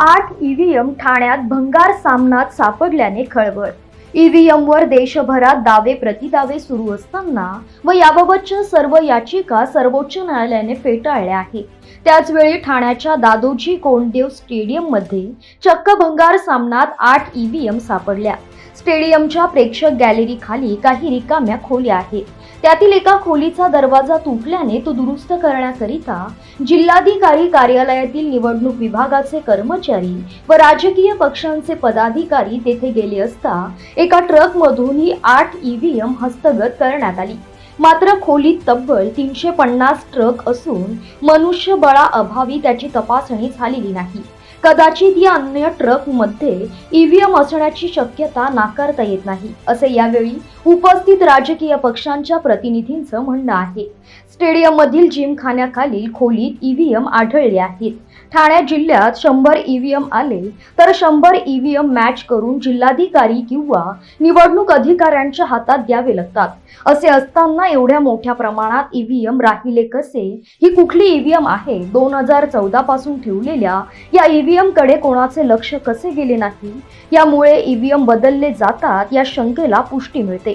आठ ईव्हीएम ठाण्यात भंगार सामनात सापडल्याने खळबळ. ईव्हीएमवर देशभरात दावे प्रतिदावे सुरू असताना व याबाबतच्या सर्व याचिका सर्वोच्च न्यायालयाने फेटाळल्या आहेत. त्याचवेळी ठाण्याच्या दादोजी कोंडदेव स्टेडियममध्ये चक्क भंगार सामनात आठ ईव्हीएम सापडल्या. स्टेडियमच्या प्रेक्षक गॅलरी खाली काही रिकाम्या खोल्या आहेत. त्यातील एका खोलीचा दरवाजा तुटल्याने तो दुरुस्त करण्याकरिता जिल्हाधिकारी कार्यालयातील निवडणूक विभागाचे कर्मचारी व राजकीय पक्षांचे पदाधिकारी तेथे गेले असता एका ट्रकमधून ही आठ ईव्हीएम हस्तगत करण्यात आली. मात्र खोलीत तब्बल तीनशे पन्नास ट्रक असून मनुष्यबळाअभावी त्याची तपासणी झालेली नाही. कदाचित या अन्य ट्रकमध्ये ईव्हीएम असण्याची शक्यता नाकारता येत नाही असे यावेळी उपस्थित राजकीय पक्षांच्या प्रतिनिधींचं म्हणणं आहे. स्टेडियममधील जिमखान्याखालील खोलीत ईव्हीएम आढळले आहेत. ठाणे जिल्ह्यात शंभर ईव्हीएम आले तर शंभर ईव्हीएम मॅच करून जिल्हाधिकारी किंवा निवडणूक अधिकाऱ्यांच्या हातात द्यावे लागतात. असे असताना एवढ्या मोठ्या प्रमाणात ईव्हीएम राहिले कसे? ही कुठली ईव्हीएम आहे? दोन हजार चौदा पासून ठेवलेल्या या ईव्हीएमकडे कोणाचे लक्ष कसे गेले नाही यामुळे ईव्हीएम बदलले जातात या शंकेला पुष्टी मिळते.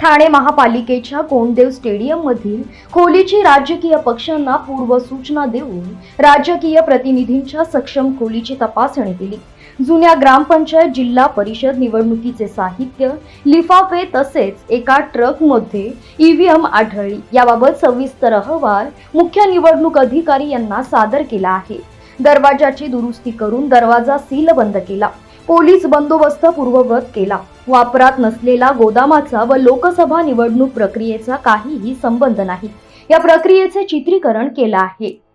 ठाणे महापालिकेच्या कोंडदेव स्टेडियममधील खोलीची राजकीय पक्षांना पूर्वसूचना देऊन राजकीय प्रतिनिधींच्या सक्षम खोलीची तपासणी केली. जुन्या ग्रामपंचायत जिल्हा परिषद निवडणुकीचे साहित्य लिफाफे तसेच एका ट्रकमध्ये ईव्हीएम आढळली. याबाबत सविस्तर अहवाल मुख्य निवडणूक अधिकारी यांना सादर केला आहे. दरवाजाची दुरुस्ती करून दरवाजा सील बंद केला. पोलीस बंदोबस्त पूर्ववत केला. वापरात नसलेला गोदामाचा व लोकसभा निवडणूक प्रक्रियेचा काहीही संबंध नाही. या प्रक्रियेचे चित्रीकरण केलं आहे.